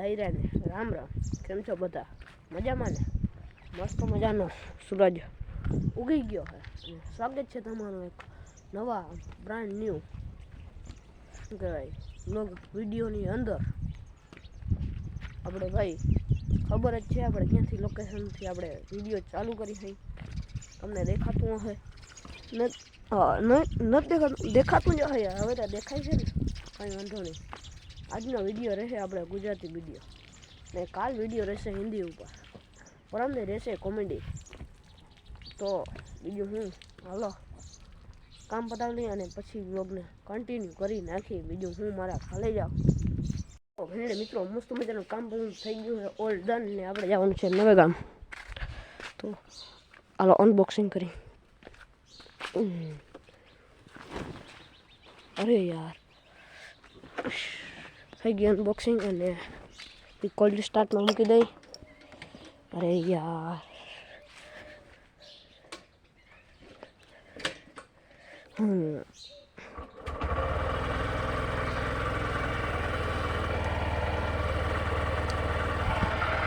ડાયરાને. રામ રામ. કેમ છો બધા? મજામાં ને? મસ્ત મજાનો સૂરજ ઉગી ગયો છે. અને સ્વાગત છે તમારું એક નવા બ્રાન્ડ ન્યૂ શું કહેવાય બ્લોગ વિડીયોની અંદર. આપણે ભાઈ, ખબર જ છે આપણે ક્યાંથી લોકેશનથી આપણે વીડિયો ચાલુ કરી છે. તમને દેખાતું હશે. ન હા નથી દેખાતું દેખાતું જ હશે. હવે તો દેખાય છે ને. કંઈ વાંધો નહીં. આજનો વીડિયો રહેશે આપણે ગુજરાતી વીડિયો. ને કાલ વીડિયો રહેશે હિન્દી ઉપર. પરમને રહેશે કોમેડી. તો બીજું હું, હાલો. કામ પતાવી અને પછી વ્લોગને કન્ટિન્યુ કરી નાખી બીજું હું મારા ખાલે જાઉં. ભેણે મિત્રો, મસ્ત મજાનું કામ બધું થઈ ગયું છે. ઓલ ડન ને આપણે જવાનું છે નવે ગામ. તો હાલો અનબોક્સિંગ કરી. અરે યાર. થઈ ગયું અનબોક્સિંગ અને કોલ્ડ સ્ટાર્ટમાં મૂકી દઈ. અરે યાર. હમ.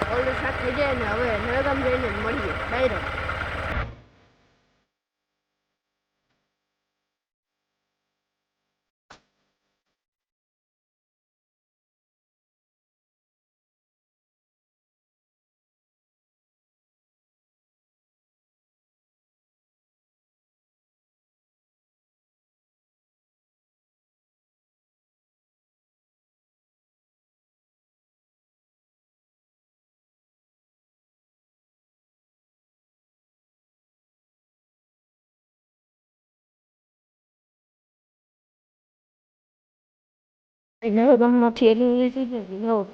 કોલ્ડ સ્ટાર્ટ થઈ જાય ને હવે નવેગામ જઈને મળીએ. ડાયરેક્ટ નવેગામમાંથી એલી લીધી છે નવ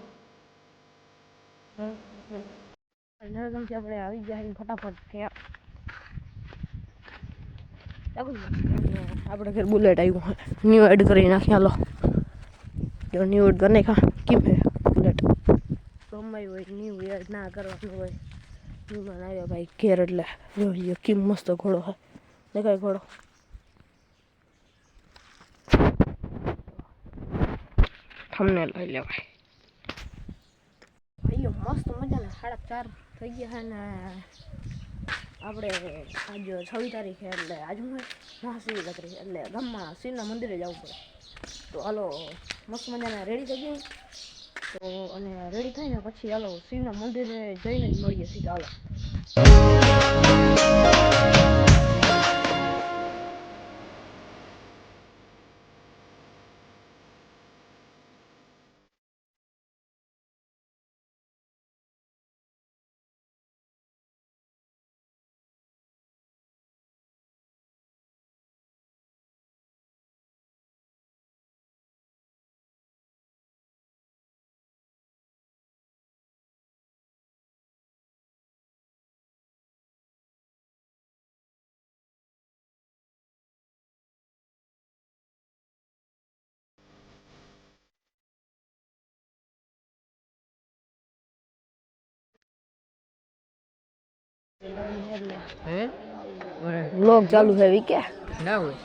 નવેગામથી આપણે આવી છીએ ફટાફટ થયા આપણે ઘર બુલેટ આવ્યું ન્યૂ એડ કરી નાખી હાલો જો ન્યૂ એડ કરી નાખ્યા કેમ હે બુલેટ ગમાયું હોય ન્યૂ એડ ના કરવાનું હોય ન્યૂમાં આવ્યો ભાઈ ઘેર એટલે જોઈએ કેમ મસ્ત ઘોડો હે દેખાય ઘોડો થમને લઈ લેવાય. ભાઈઓ, મસ્ત મજાના સાડા ચાર થઈ ગયા ને આપણે આજ છવ્વીસ તારીખે એટલે આજ હું મહાશિવરાત્રી એટલે ગામમાં શિવના મંદિરે જવું પડે. તો હાલો, મસ્ત મજાના રેડી થઈ તો અને રેડી થઈને પછી હાલો શિવના મંદિરે જઈને જ મળીએ સીધા હાલો. હે વ્લોગ ચાલુ છે વિકે ના હોય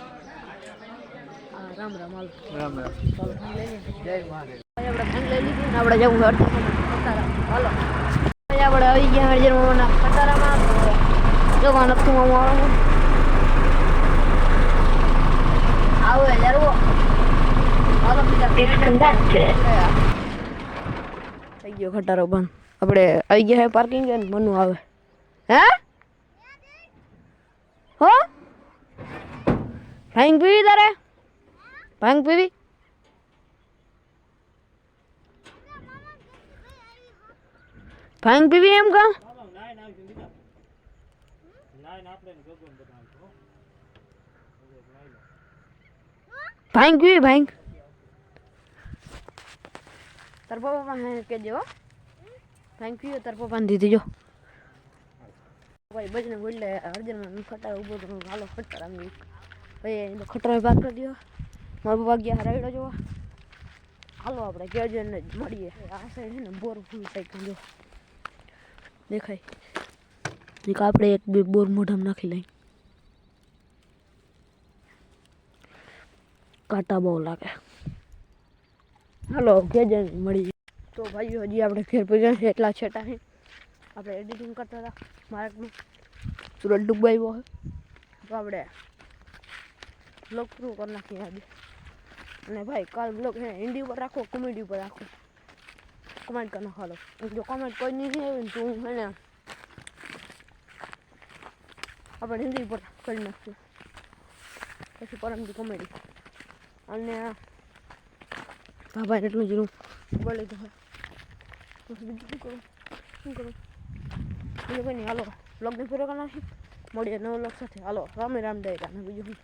હા રામ રામ હાલો રામ રામ ચાલો ફોન લઈ લઈએ જય મહાદેવ આપણે ફોન લઈ લીધી ને આપણે જવું છે ખટારા હાલો હવે આપણે આવી ગયા હરજર મામાના ખટારામાં તો જોવા નતું મામા આવે આવે જરવો હાલો બીજા થઈ ગયો ખટારો બંધ આપણે આવી ગયા હે પાર્કિંગ ને મનુ આવે હે? હો? ભાંગ પીવી તારે? ભાંગ પીવી? ભાંગ પીવી એમ કા ભાંગ પીવી, ભાંગ. તાર પપ્પા પાસે કહેજે હો. ભાંગ પીવે તાર પપ્પાને દીધી જો. ભાઈ બજને બોલે, અર્જનમાં ખટારો ઊભો તો હાલો ખટાર આમ ભાઈ, એની ખટારો ભાગ કરી દો મારું પપ્પા ગયા રાયડો જોવા. હાલો આપણે કહેજો ને જ મળીએ. આ સાઈડ છે ને બોર ફૂલ સાઈડ જો. દેખાય. આપણે એક બે બોર મોઢામાં નાખી લઈ. કાંટા બહુ લાગે. હાલો કહેજો મળી તો ભાઈઓ, હજી આપણે ઘેર પૂજા છે, એટલા છેટા છે આપણે એડિટિંગ કરતા હતા માર્કનું. સુરત ડૂબાઈ હોય. તો આપણે બ્લોગ પૂરું કરી નાખીએ આજે. અને ભાઈ કાલ બ્લોગ હે હિન્દી ઉપર રાખો કોમેડી ઉપર રાખો. કમેન્ટ કરી નાખો જો કમેન્ટ કોઈ નહીં આવી તો હું હે ને આપણે હિન્દી ઉપર કરી નાખીએ. પછી પરમથી કોમેડી અને ભાભાને એટલું જીરું બોલી તો હોય બીજું શું કરું? શું કરું? બીજું કોઈ નહીં હાલો બ્લોગને પૂરો કરી નાખી મળીએ નવો બ્લોગ સાથે હાલો રામે રામ દઈ બીજું